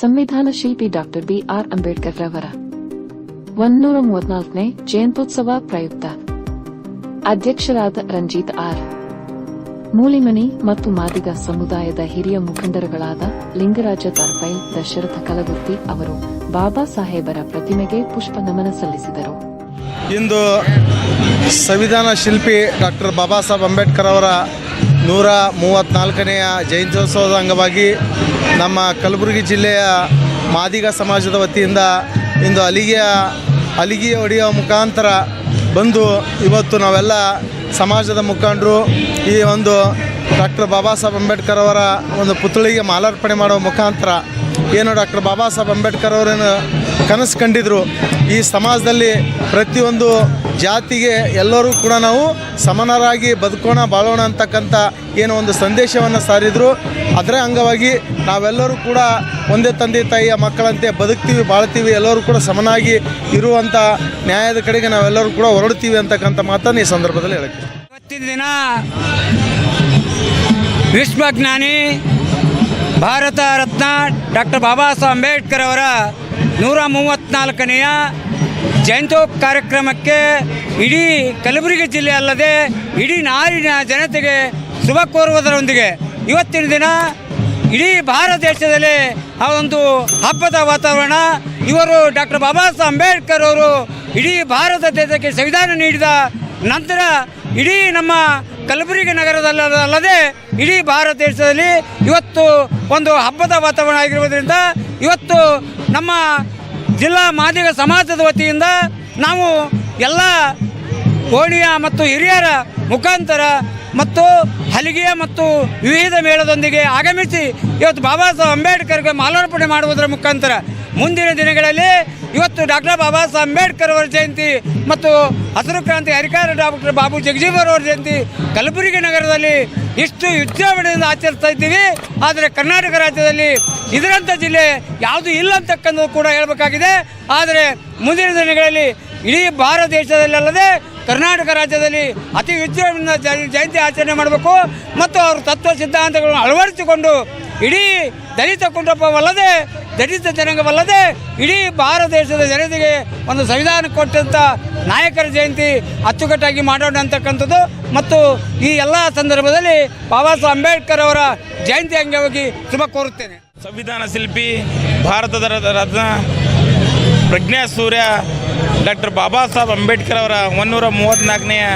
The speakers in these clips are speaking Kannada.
ಸಂವಿಧಾನ ಶಿಲ್ಪಿ ಡಾಕ್ಟರ್ ಬಿ ಆರ್ ಅಂಬೇಡ್ಕರ್ ರವರ ಒಂದೂರ ಮೂವತ್ನಾಲ್ಕನೇ ಜಯಂತ್ಯೋತ್ಸವ ಪ್ರಯುಕ್ತ. ಅಧ್ಯಕ್ಷರಾದ ರಂಜಿತ್ ಆರ್. ಮೂಲಿಮನಿ ಮತ್ತು ಮಾದಿಗ ಸಮುದಾಯದ ಹಿರಿಯ ಮುಖಂಡರುಗಳಾದ ಲಿಂಗರಾಜ ತರ್ಪೈ ದಶರಥ ಕಲಗುತ್ತಿ ಅವರು ಬಾಬಾ ಸಾಹೇಬರ ಪ್ರತಿಮೆಗೆ ಪುಷ್ಪ ನಮನ ಸಲ್ಲಿಸಿದರು. ಇಂದು ಸಂವಿಧಾನ ಶಿಲ್ಪಿ ಡಾಕ್ಟರ್ ಬಾಬಾ ಸಾಹೇಬ್ ಅಂಬೇಡ್ಕರ್ ಅವರ ನೂರ ಮೂವತ್ತ್ನಾಲ್ಕನೆಯ ಜಯಂತ್ಯೋತ್ಸವದ ಅಂಗವಾಗಿ ನಮ್ಮ ಕಲಬುರಗಿ ಜಿಲ್ಲೆಯ ಮಾದಿಗ ಸಮಾಜದ ವತಿಯಿಂದ ಇಂದು ಅಲಿಗೆಯ ಅಲಿಗೆ ಹೊಡೆಯುವ ಮುಖಾಂತರ ಬಂದು ಇವತ್ತು ನಾವೆಲ್ಲ ಸಮಾಜದ ಮುಖಂಡರು, ಈ ಒಂದು ಡಾಕ್ಟರ್ ಬಾಬಾ ಸಾಹೇಬ್ ಅಂಬೇಡ್ಕರ್ ಅವರ ಒಂದು ಪುತ್ಳಿಗೆ ಮಾಲಾರ್ಪಣೆ ಮಾಡುವ ಮುಖಾಂತರ ಏನು ಡಾಕ್ಟರ್ ಬಾಬಾ ಸಾಹೇಬ್ ಅಂಬೇಡ್ಕರ್ ಅವರೇನು ಕನಸು ಕಂಡಿದ್ರು ಈ ಸಮಾಜದಲ್ಲಿ ಪ್ರತಿಯೊಂದು ಜಾತಿಗೆ ಎಲ್ಲರೂ ಕೂಡ ನಾವು ಸಮನರಾಗಿ ಬದುಕೋಣ, ಬಾಳೋಣ ಅಂತಕ್ಕಂಥ ಏನೋ ಒಂದು ಸಂದೇಶವನ್ನು ಸಾರಿದ್ರು. ಅದರ ಅಂಗವಾಗಿ ನಾವೆಲ್ಲರೂ ಕೂಡ ಒಂದೇ ತಂದೆ, ತಾಯಿಯ ಮಕ್ಕಳಂತೆ ಬದುಕ್ತೀವಿ, ಬಾಳ್ತೀವಿ, ಎಲ್ಲರೂ ಕೂಡ ಸಮನಾಗಿ ಇರುವಂಥ ನ್ಯಾಯದ ಕಡೆಗೆ ನಾವೆಲ್ಲರೂ ಕೂಡ ಹೊರಡ್ತೀವಿ ಅಂತಕ್ಕಂಥ ಮಾತನ್ನು ಈ ಸಂದರ್ಭದಲ್ಲಿ ಹೇಳ್ತೀವಿ ಇವತ್ತಿನ ದಿನ ವಿಶ್ವಜ್ಞಾನಿ, ಭಾರತ ರತ್ನ ಡಾಕ್ಟರ್ ಬಾಬಾ ಸಾಹೇಬ್ ಅಂಬೇಡ್ಕರ್ ಅವರ ನೂರ ಮೂವತ್ತ್ನಾಲ್ಕನೆಯ ಜಯಂತೋ ಕಾರ್ಯಕ್ರಮಕ್ಕೆ ಇಡೀ ಕಲಬುರಗಿ ಜಿಲ್ಲೆ ಅಲ್ಲದೆ ಇಡೀ ನಾಡಿನ ಜನತೆಗೆ ಶುಭ ಕೋರುವುದರೊಂದಿಗೆ ಇವತ್ತಿನ ದಿನ ಇಡೀ ಭಾರತ ದೇಶದಲ್ಲಿ ಆ ಒಂದು ಹಬ್ಬದ ವಾತಾವರಣ. ಇವರು ಡಾಕ್ಟರ್ ಬಾಬಾ ಸಾಹೇಬ್ ಅಂಬೇಡ್ಕರ್ ಅವರು ಇಡೀ ಭಾರತ ದೇಶಕ್ಕೆ ಸಂವಿಧಾನ ನೀಡಿದ ನಂತರ ಇಡೀ ನಮ್ಮ ಕಲಬುರಗಿ ನಗರದಲ್ಲ ಅಲ್ಲದೆ ಇಡೀ ಭಾರತ ದೇಶದಲ್ಲಿ ಇವತ್ತು ಒಂದು ಹಬ್ಬದ ವಾತಾವರಣ ಆಗಿರುವುದರಿಂದ ಇವತ್ತು ನಮ್ಮ ಜಿಲ್ಲಾ ಮಾದಿಗ ಸಮಾಜದ ವತಿಯಿಂದ ನಾವು ಎಲ್ಲ ಓಣಿಯ ಮತ್ತು ಹಿರಿಯರ ಮುಖಾಂತರ ಮತ್ತು ಹಲಿಗೆಯ ಮತ್ತು ವಿವಿಧ ಮೇಳದೊಂದಿಗೆ ಆಗಮಿಸಿ ಇವತ್ತು ಬಾಬಾ ಸಾಹೇಬ್ ಅಂಬೇಡ್ಕರ್ಗೆ ಮಾಲಾರ್ಪಣೆ ಮಾಡುವುದರ ಮುಖಾಂತರ ಮುಂದಿನ ದಿನಗಳಲ್ಲಿ ಇವತ್ತು ಡಾಕ್ಟರ್ ಬಾಬಾ ಸಾಹೇಬ್ ಅಂಬೇಡ್ಕರ್ ಅವರ ಜಯಂತಿ ಮತ್ತು ಹಸಿರು ಕ್ರಾಂತಿ ಹರಿಕಾರ ಡಾಕ್ಟರ್ ಬಾಬು ಜಗಜೀವರ್ ಅವರ ಜಯಂತಿ ಕಲಬುರಗಿ ನಗರದಲ್ಲಿ ಇಷ್ಟು ವಿಜೃಂಭಣೆಯಿಂದ ಆಚರಿಸ್ತಾ ಇದ್ದೀವಿ. ಆದರೆ ಕರ್ನಾಟಕ ರಾಜ್ಯದಲ್ಲಿ ಇದರಂಥ ಜಿಲ್ಲೆ ಯಾವುದು ಇಲ್ಲ ಅಂತಕ್ಕಂಥದ್ದು ಕೂಡ ಹೇಳಬೇಕಾಗಿದೆ. ಆದರೆ ಮುಂದಿನ ದಿನಗಳಲ್ಲಿ ಇಡೀ ಭಾರತ ದೇಶದಲ್ಲಲ್ಲದೆ ಕರ್ನಾಟಕ ರಾಜ್ಯದಲ್ಲಿ ಅತಿ ವಿಜೃಂಭಣೆಯಿಂದ ಜಯ- ಜಯಂತಿ ಆಚರಣೆ ಮಾಡಬೇಕು. ಮತ್ತು ಅವರ ತತ್ವ ಸಿದ್ಧಾಂತಗಳನ್ನು ಅಳವಡಿಸಿಕೊಂಡು ಇಡೀ ದಲಿತ ಕುಟುಂಬವಲ್ಲದೆ ದಲಿತ ಜನಾಂಗವಲ್ಲದೆ, ಇಡೀ ಭಾರತ ದೇಶದ ಜನತೆಗೆ ಒಂದು ಸಂವಿಧಾನ ಕೊಟ್ಟಂಥ ನಾಯಕರ ಜಯಂತಿ ಅಚ್ಚುಕಟ್ಟಾಗಿ ಮಾಡೋಣ ಅಂತಕ್ಕಂಥದ್ದು ಮತ್ತು ಈ ಎಲ್ಲ ಸಂದರ್ಭದಲ್ಲಿ ಬಾಬಾ ಸಾಹೇಬ್ ಅಂಬೇಡ್ಕರ್ ಅವರ ಜಯಂತಿ ಅಂಗವಾಗಿ ಶುಭ ಕೋರುತ್ತೇನೆ. ಸಂವಿಧಾನ ಶಿಲ್ಪಿ, ಭಾರತದ ರತ್ನ ಪ್ರಜ್ಞಾ ಸೂರ್ಯ, ಡಾಕ್ಟರ್ ಬಾಬಾ ಸಾಹೇಬ್ ಅಂಬೇಡ್ಕರ್ ಅವರ ಒನ್ನೂರ ಮೂವತ್ತ್ನಾಲ್ಕನೆಯ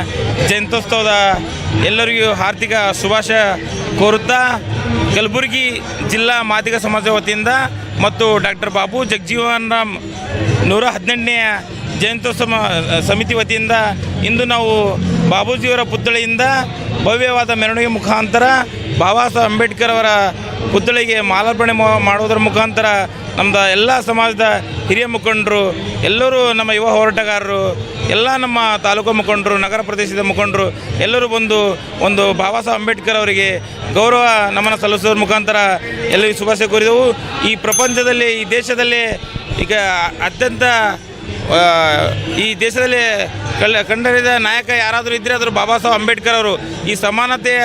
ಜಯಂತ್ಯೋತ್ಸವದ ಎಲ್ಲರಿಗೂ ಆರ್ಥಿಕ ಶುಭಾಶಯ. ಕೋರುತ್ತಾ ಕಲಬುರಗಿ ಜಿಲ್ಲಾ ಮಾದಿಗ ಸಮಾಜ ವತಿಯಿಂದ ಮತ್ತು ಡಾಕ್ಟರ್ ಬಾಬು ಜಗಜೀವನ್ ರಾಮ್ ನೂರ ಹದಿನೆಂಟನೆಯ ಜಯಂತ್ಯೋತ್ಸವ ಸಮಿತಿ ವತಿಯಿಂದ ಇಂದು ನಾವು ಬಾಬೂಜಿಯವರ ಪುತ್ಥಳಿಯಿಂದ ಭವ್ಯವಾದ ಮೆರವಣಿಗೆ ಮುಖಾಂತರ ಬಾಬಾ ಸಾಹೇಬ್ ಅಂಬೇಡ್ಕರ್ ಅವರ ಪುತ್ಥಳಿಗೆ ಮಾಲಾರ್ಪಣೆ ಮಾ- ಮಾಡುವುದರ ಮುಖಾಂತರ ನಮ್ಮದ ಎಲ್ಲ ಸಮಾಜದ ಹಿರಿಯ ಮುಖಂಡರು, ಎಲ್ಲರೂ ನಮ್ಮ ಯುವ ಹೋರಾಟಗಾರರು ಎಲ್ಲ ನಮ್ಮ ತಾಲೂಕು ಮುಖಂಡರು, ನಗರ ಪ್ರದೇಶದ ಮುಖಂಡರು, ಎಲ್ಲರೂ ಬಂದು ಒಂದು ಬಾಬಾ ಸಾಹೇಬ್ ಅಂಬೇಡ್ಕರ್ ಅವರಿಗೆ ಗೌರವ ನಮನ ಸಲ್ಲಿಸೋದ್ರ ಮುಖಾಂತರ ಎಲ್ಲರಿಗೂ ಶುಭಾಶಯ ಕೋರಿದೆವು. ಈ ಪ್ರಪಂಚದಲ್ಲಿ, ಈ ದೇಶದಲ್ಲಿ ಈಗ ಅತ್ಯಂತ ಈ ದೇಶದಲ್ಲಿ ಕಂಡರಿದ ನಾಯಕ ಯಾರಾದರೂ ಇದ್ದರೆ ಅದರ ಬಾಬಾ ಸಾಹೇಬ್ ಅಂಬೇಡ್ಕರ್ ಅವರು ಈ ಸಮಾನತೆಯ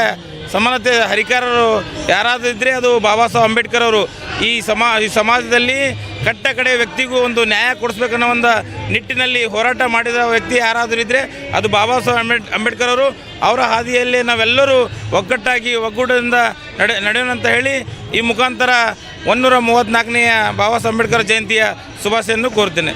ಸಮಾನತೆ ಹರಿಕಾರರು ಯಾರಾದರೂ ಇದ್ದರೆ ಅದು ಬಾಬಾ ಸಾಹೇಬ್ ಅಂಬೇಡ್ಕರ್ ಅವರು. ಈ ಸಮಾ, ಈ ಸಮಾಜದಲ್ಲಿ ಕಟ್ಟ ಕಡೆ ವ್ಯಕ್ತಿಗೂ ಒಂದು ನ್ಯಾಯ ಕೊಡಿಸ್ಬೇಕನ್ನೋ ಒಂದು ನಿಟ್ಟಿನಲ್ಲಿ ಹೋರಾಟ ಮಾಡಿದ ವ್ಯಕ್ತಿ ಯಾರಾದರೂ ಇದ್ದರೆ ಅದು ಬಾಬಾ ಸಾಹೇಬ್ ಅಂಬೇಡ್, ಅಂಬೇಡ್ಕರ್ ಅವರು. ಅವರ ಹಾದಿಯಲ್ಲಿ ನಾವೆಲ್ಲರೂ ಒಗ್ಗಟ್ಟಾಗಿ ಒಗ್ಗೂಟದಿಂದ ನಡೆ ನಡೆಯೋಣಂತ ಹೇಳಿ ಈ ಮುಖಾಂತರ ಒನ್ನೂರ ಮೂವತ್ತ್ನಾಲ್ಕನೆಯ ಬಾಬಾ ಸಾಹೇಬ್ ಅಂಬೇಡ್ಕರ್ ಜಯಂತಿಯ ಶುಭಾಶಯನ್ನು ಕೋರ್ತೇನೆ